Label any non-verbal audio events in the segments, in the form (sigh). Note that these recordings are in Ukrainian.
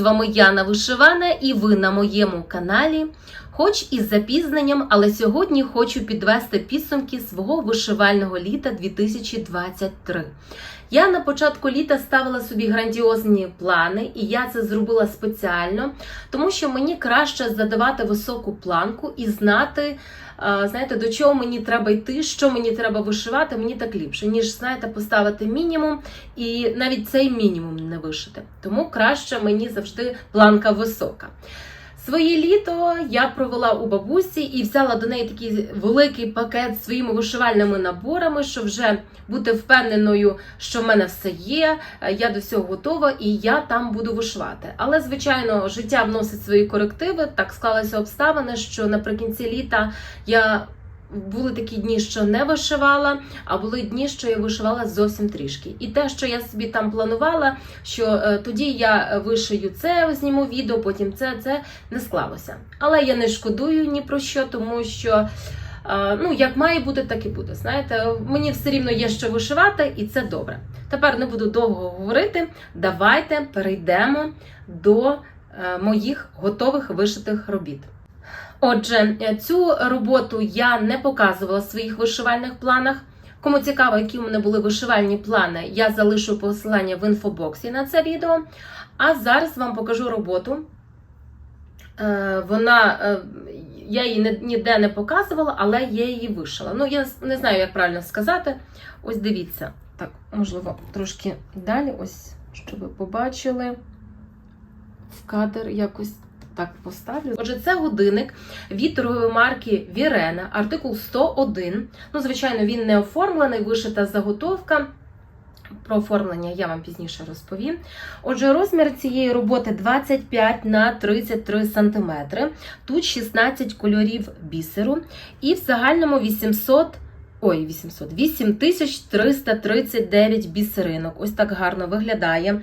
З вами Яна Вишивана і ви на моєму каналі. Хоч із запізненням, але сьогодні хочу підвести підсумки свого вишивального літа 2023. Я на початку літа ставила собі грандіозні плани, і я це зробила спеціально, тому що мені краще задавати високу планку і знати, знаєте, до чого мені треба йти, що мені треба вишивати, мені так ліпше, ніж знаєте, поставити мінімум і навіть цей мінімум не вишити. Тому краще мені завжди планка висока. Своє літо я провела у бабусі і взяла до неї такий великий пакет своїми вишивальними наборами, щоб вже бути впевненою, що в мене все є, е, я до всього готова і я там буду вишивати. Але, звичайно, життя вносить свої корективи. Так склалися обставини, що наприкінці літа я. Були такі дні, що не вишивала, а були дні, що я вишивала зовсім трішки. І те, що я собі там планувала, що е, тоді я вишию це, зніму відео, потім це, це не склалося. Але я не шкодую ні про що, тому що е, ну, як має бути, так і буде. Знаєте, мені все рівно є що вишивати, і це добре. Тепер не буду довго говорити. Давайте перейдемо до е, моїх готових вишитих робіт. Отже, цю роботу я не показувала в своїх вишивальних планах. Кому цікаво, які у мене були вишивальні плани, я залишу посилання в інфобоксі на це відео. А зараз вам покажу роботу. Е, Вона, е, я її ніде не показувала, але я її вишила. Ну, я не знаю, як правильно сказати. Ось дивіться. Так, можливо, трошки далі, ось, щоб ви побачили в кадр якось так поставлю. Отже, це годинник від марки Вірена, артикул 101. Ну, звичайно, він не оформлений, вишита заготовка. Про оформлення я вам пізніше розповім. Отже, розмір цієї роботи 25 на 33 см. Тут 16 кольорів бісеру. І в загальному 800. Ой, 800, 8339 бісеринок. Ось так гарно виглядає.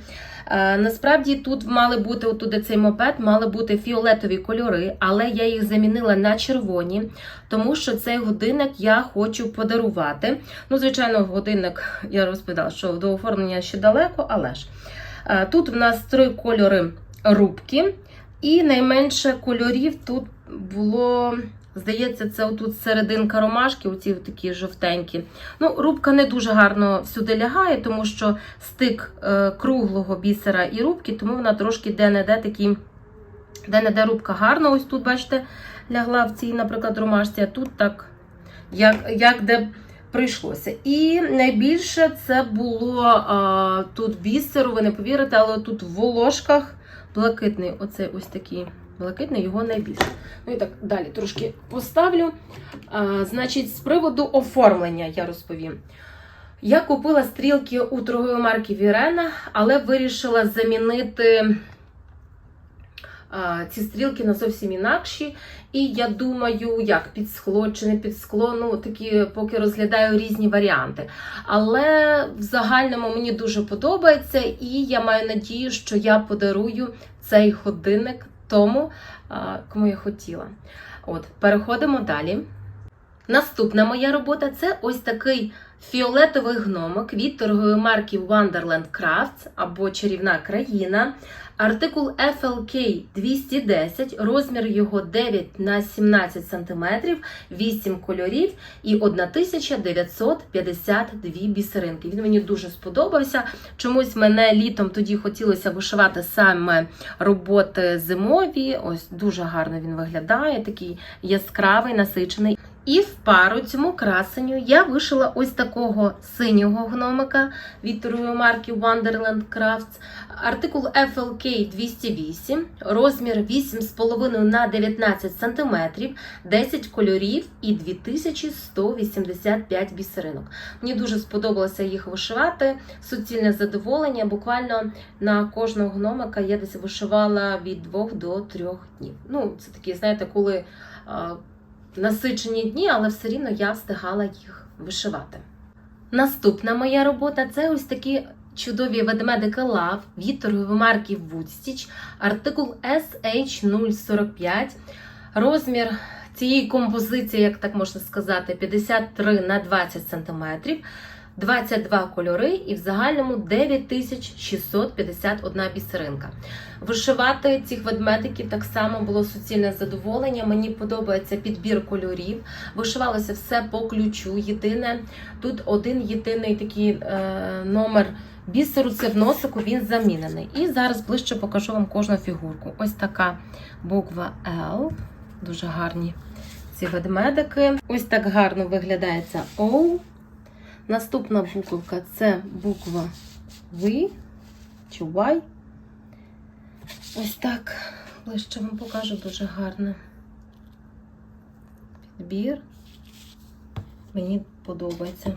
Е, насправді тут мали бути отуди цей мопед, мали бути фіолетові кольори, але я їх замінила на червоні, тому що цей годинник я хочу подарувати. Ну, звичайно, годинник я розповідала, що до оформлення ще далеко, але ж Е, тут в нас три кольори рубки, і найменше кольорів тут було. Здається, це отут серединка ромашки, оці такі жовтенькі. Ну, рубка не дуже гарно всюди лягає, тому що стик е, круглого бісера і рубки, тому вона трошки де-не-де такі, де-не-де рубка гарно. Ось тут, бачите, лягла в цій, наприклад, ромашці, а тут так, як, як де прийшлося. І найбільше це було а, тут бісеру, ви не повірите, але тут в волошках блакитний, оцей ось такий блакитний, його найбільше. Ну і так далі трошки поставлю. А, значить, з приводу оформлення я розповім. Я купила стрілки у торгової марки Вірена, але вирішила замінити а, ці стрілки на зовсім інакші. І я думаю, як під скло чи не під скло, ну такі поки розглядаю різні варіанти. Але в загальному мені дуже подобається, і я маю надію, що я подарую цей годинник тому, кому я хотіла. От, переходимо далі. Наступна моя робота це ось такий фіолетовий гномик від торгової марки Wonderland Crafts або Чарівна країна. Артикул FLK 210, розмір його 9 на 17 см, 8 кольорів і 1952 бісеринки. Він мені дуже сподобався. Чомусь мене літом тоді хотілося вишивати саме роботи зимові. Ось дуже гарно він виглядає, такий яскравий, насичений. І в пару цьому красенню я вишила ось такого синього гномика від марки Wonderland Crafts. Артикул FLK 208, розмір 8,5 на 19 см, 10 кольорів і 2185 бісеринок. Мені дуже сподобалося їх вишивати. Суцільне задоволення. Буквально на кожного гномика я десь вишивала від 2 до 3 днів. Ну, це такі, знаєте, коли насичені дні, але все рівно я встигала їх вишивати. Наступна моя робота це ось такі чудові ведмедики Love від марки Woodstitch, артикул SH045, розмір цієї композиції, як так можна сказати, 53 на 20 см. 22 кольори і в загальному 9651 бісеринка. Вишивати цих ведмедиків так само було суцільне задоволення. Мені подобається підбір кольорів. Вишивалося все по ключу. Єдине, тут один єдиний такий е, номер бісеру, це в носику, він замінений. І зараз ближче покажу вам кожну фігурку. Ось така буква L. Дуже гарні ці ведмедики. Ось так гарно виглядає ця O. Наступна буковка це буква V чи Y. Ось так. Ближче вам покажу дуже гарно. Підбір. Мені подобається.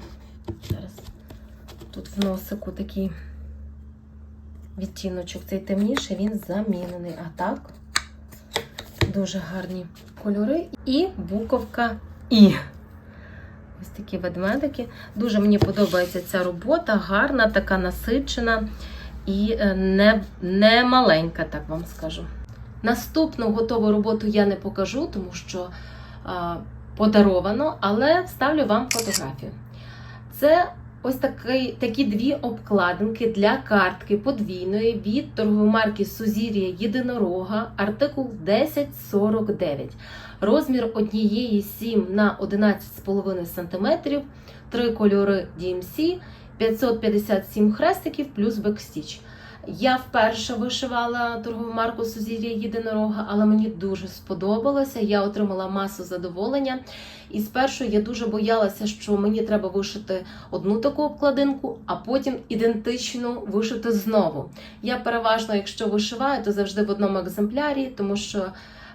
Зараз тут в носику такий відтіночок. Цей темніший, він замінений. А так, дуже гарні кольори. І буковка І. Такі ведмедики. Дуже мені подобається ця робота, гарна, така насичена і е, не, не маленька, так вам скажу. Наступну готову роботу я не покажу, тому що а, подаровано, але вставлю вам фотографію. Це ось такий, такі дві обкладинки для картки подвійної від торгової марки Сузір'я Єдинорога, артикул 1049. Розмір однієї 7 на 11,5 см, три кольори DMC, 557 хрестиків плюс бекстіч. Я вперше вишивала торгову марку Сузір'я Єдинорога, але мені дуже сподобалося. Я отримала масу задоволення. І спершу я дуже боялася, що мені треба вишити одну таку обкладинку, а потім ідентичну вишити знову. Я переважно, якщо вишиваю, то завжди в одному екземплярі, тому що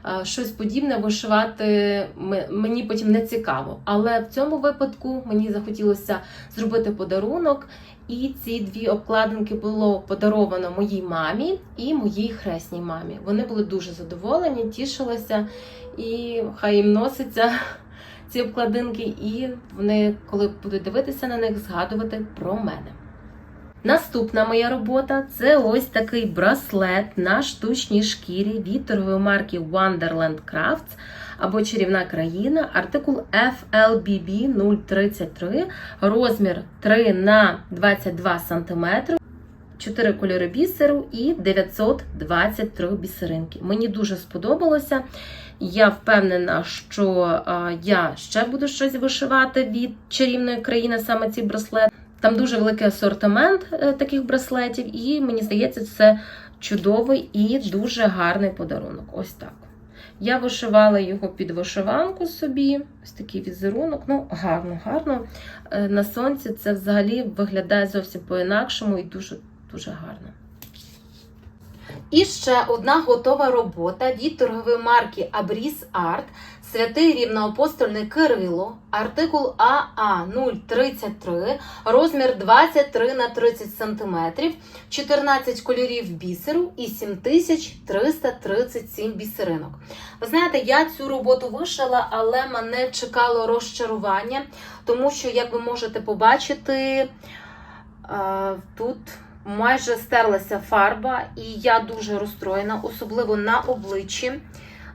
е, щось подібне вишивати мені потім не цікаво. Але в цьому випадку мені захотілося зробити подарунок. І ці дві обкладинки було подаровано моїй мамі і моїй хресній мамі. Вони були дуже задоволені, тішилися, і хай їм носиться (laughs) ці обкладинки, і вони, коли будуть дивитися на них, згадувати про мене. Наступна моя робота це ось такий браслет на штучній шкірі від торгової марки Wonderland Crafts або Чарівна країна, артикул FLBB 033, розмір 3 на 22 см, 4 кольори бісеру і 923 бісеринки. Мені дуже сподобалося. Я впевнена, що я ще буду щось вишивати від чарівної країни, саме ці браслети. Там дуже великий асортимент е, таких браслетів, і мені здається, це чудовий і дуже гарний подарунок. Ось так. Я вишивала його під вишиванку собі, ось такий візерунок. Ну, гарно, гарно. Е, На сонці це взагалі виглядає зовсім по-інакшому і дуже, дуже гарно. І ще одна готова робота від торгової марки Abris Art. Святий рівноапостольний Кирило, артикул АА 033, розмір 23 на 30 см, 14 кольорів бісеру і 7337 бісеринок. Ви знаєте, я цю роботу вишила, але мене чекало розчарування, тому що, як ви можете побачити, е, тут майже стерлася фарба, і я дуже розстроєна, особливо на обличчі.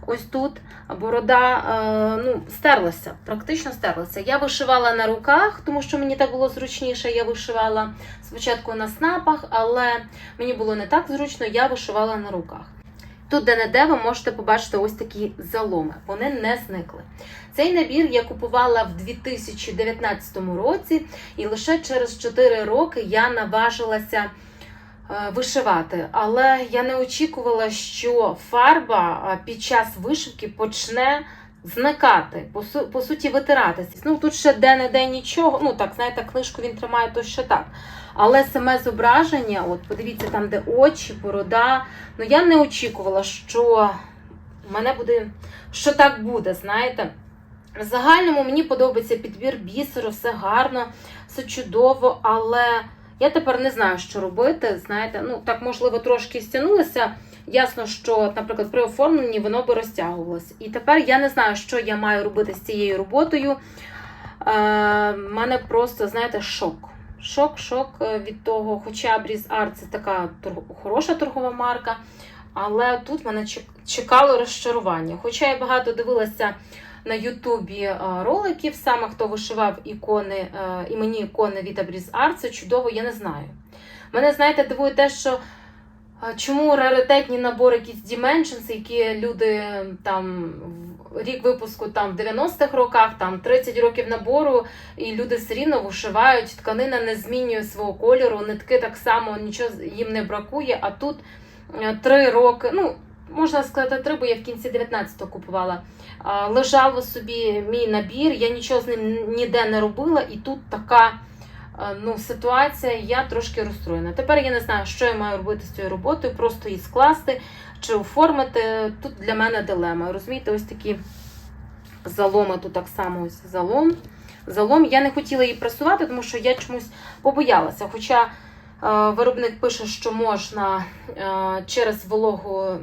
Ось тут борода е, ну, стерлася, практично стерлася. Я вишивала на руках, тому що мені так було зручніше. Я вишивала спочатку на снапах, але мені було не так зручно, я вишивала на руках. Тут, де-не-де, ви можете побачити ось такі заломи. Вони не зникли. Цей набір я купувала в 2019 році, і лише через 4 роки я наважилася вишивати. Але я не очікувала, що фарба е, під час вишивки почне зникати, по, су- по суті, витиратися. Ну тут ще де-не-де нічого. Ну так, знаєте, книжку він тримає, то ще так. Але саме зображення, от подивіться, там, де очі, борода. Ну я не очікувала, що мене буде, що так буде, знаєте. В загальному мені подобається підбір бісеру, все гарно, все чудово, але я тепер не знаю, що робити. Знаєте, ну так можливо трошки стягнулося. Ясно, що, наприклад, при оформленні воно би розтягувалося. І тепер я не знаю, що я маю робити з цією роботою. Е, мене просто, знаєте, шок. Шок, шок е, від того, хоча Бріз Арт це така хороша торгова марка, але тут мене чекало розчарування. Хоча я багато дивилася на Ютубі е, роликів, саме хто вишивав ікони, е, імені ікони від Абріз Art, це чудово, я не знаю. Мене, знаєте, дивує те, що е, чому раритетні набори якісь Dimensions, які люди там рік випуску там в 90-х роках, там 30 років набору, і люди все рівно вишивають, тканина не змінює свого кольору, нитки так само нічого їм не бракує. А тут три роки, ну можна сказати, три, бо я в кінці 19-го купувала. Лежав собі мій набір, я нічого з ним ніде не робила, і тут така е, ну, ситуація, я трошки розстроєна. Тепер я не знаю, що я маю робити з цією роботою, просто її скласти чи оформити. Тут для мене дилема. Розумієте, ось такі заломи, тут так само ось залом. Залом. Я не хотіла її прасувати, тому що я чомусь побоялася. Хоча е, виробник пише, що можна е, через вологу,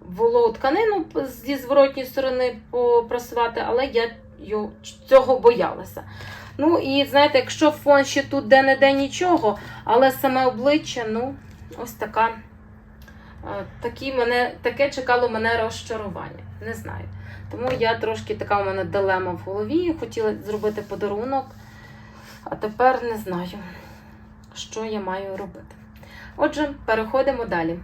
вологу тканину зі зворотньої сторони попрасувати, але я цього боялася. Ну і знаєте, якщо фон ще тут де-не-де нічого, але саме обличчя, ну, ось така. е, Такі мене, таке чекало мене розчарування. Не знаю. Тому я трошки така у мене дилема в голові. Хотіла зробити подарунок, а тепер не знаю, що я маю робити. Отже, переходимо далі.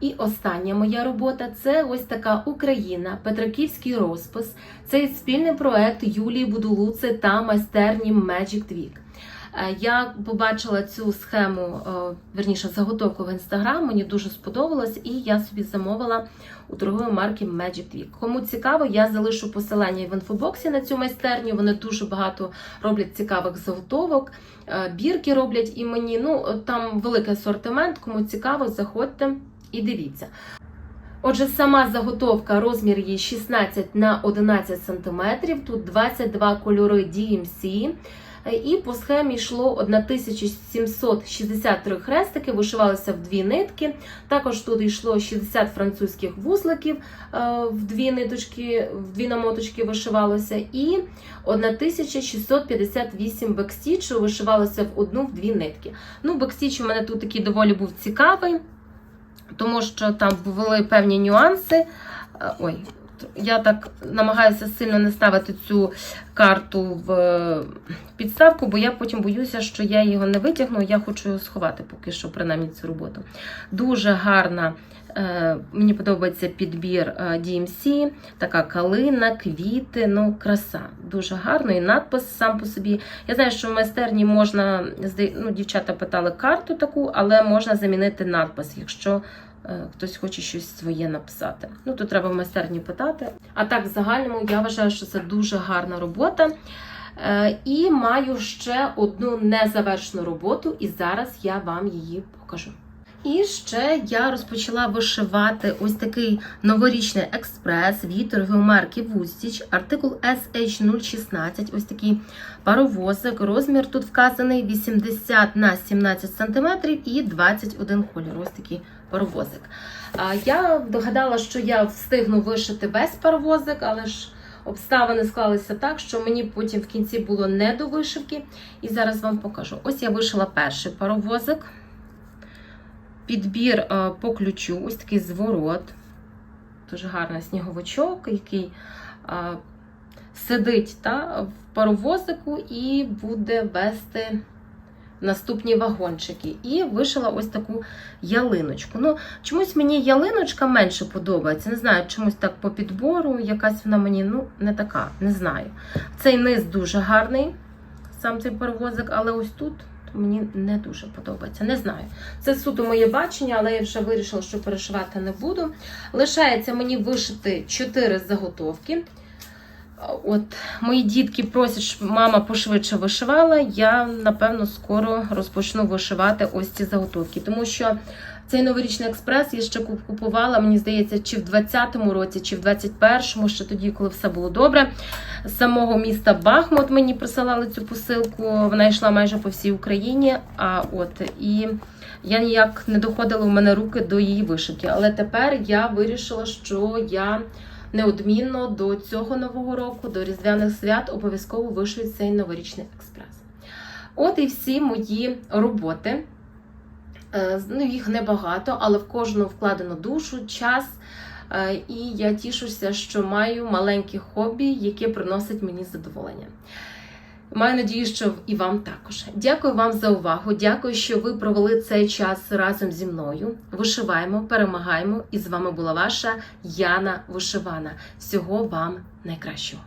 І остання моя робота це ось така Україна, Петриківський розпис. Це спільний проект Юлії Будулуци та майстерні Magic Twig. Е, Я побачила цю схему, е, верніше заготовку в інстаграм. Мені дуже сподобалось, і я собі замовила у торгової марки Magic Twig. Кому цікаво, я залишу посилання в інфобоксі на цю майстерню. Вони дуже багато роблять цікавих заготовок, е, бірки роблять і мені. Ну там великий асортимент. Кому цікаво, заходьте і дивіться. Отже, сама заготовка, розмір її 16 на 11 см, тут 22 кольори DMC. Е, І по схемі йшло 1763 хрестики, вишивалися в дві нитки. Також тут йшло 60 французьких вузликів е, в дві ниточки, в дві намоточки вишивалося, і 1658 бекстічу вишивалося в одну в дві нитки. Ну, бекстіч у мене тут такий доволі був цікавий тому що там були певні нюанси. Е, Ой, я так намагаюся сильно не ставити цю карту в е, підставку, бо я потім боюся, що я його не витягну. Я хочу його сховати поки що, принаймні цю роботу. Дуже гарна. Е, Мені подобається підбір е, DMC, така калина, квіти, ну краса. Дуже гарно. І надпис сам по собі. Я знаю, що в майстерні можна, ну, дівчата питали карту таку, але можна замінити надпис, якщо е, хтось хоче щось своє написати. Ну, то треба в майстерні питати. А так, в загальному, я вважаю, що це дуже гарна робота. І маю ще одну незавершену роботу, і зараз я вам її покажу. І ще я розпочала вишивати ось такий новорічний експрес від торгової марки Вустіч, артикул SH016, ось такий паровозик. Розмір тут вказаний 80 на 17 см і 21 колір. Ось такий паровозик. Я догадала, що я встигну вишити весь паровозик, але ж обставини склалися так, що мені потім в кінці було не до вишивки. І зараз вам покажу. Ось я вишила перший паровозик. Підбір е, по ключу, ось такий зворот. Дуже гарний сніговичок, який е, сидить та, в паровозику і буде вести наступні вагончики. І вишила ось таку ялиночку. Ну, чомусь мені ялиночка менше подобається. Не знаю, чомусь так по підбору, якась вона мені ну, не така, не знаю. Цей низ дуже гарний, сам цей паровозик, але ось тут мені не дуже подобається. Не знаю. Це суто моє бачення, але я вже вирішила, що перешивати не буду. Лишається мені вишити 4 заготовки. От мої дітки просять, щоб мама пошвидше вишивала. Я напевно скоро розпочну вишивати ось ці заготовки, тому що цей новорічний експрес я ще купувала, мені здається, чи в 20-му році, чи в 21-му, ще тоді, коли все було добре. З самого міста Бахмут мені присилали цю посилку. Вона йшла майже по всій Україні. А от і я ніяк не доходила у мене руки до її вишивки. Але тепер я вирішила, що я неодмінно до цього нового року, до Різдвяних свят, обов'язково вишию цей новорічний експрес. От і всі мої роботи. Е, Ну, їх небагато, але в кожну вкладено душу, час. Е, І я тішуся, що маю маленьке хобі, яке приносить мені задоволення. Маю надію, що і вам також. Дякую вам за увагу. Дякую, що ви провели цей час разом зі мною. Вишиваємо, перемагаємо. І з вами була ваша Яна Вишивана. Всього вам найкращого.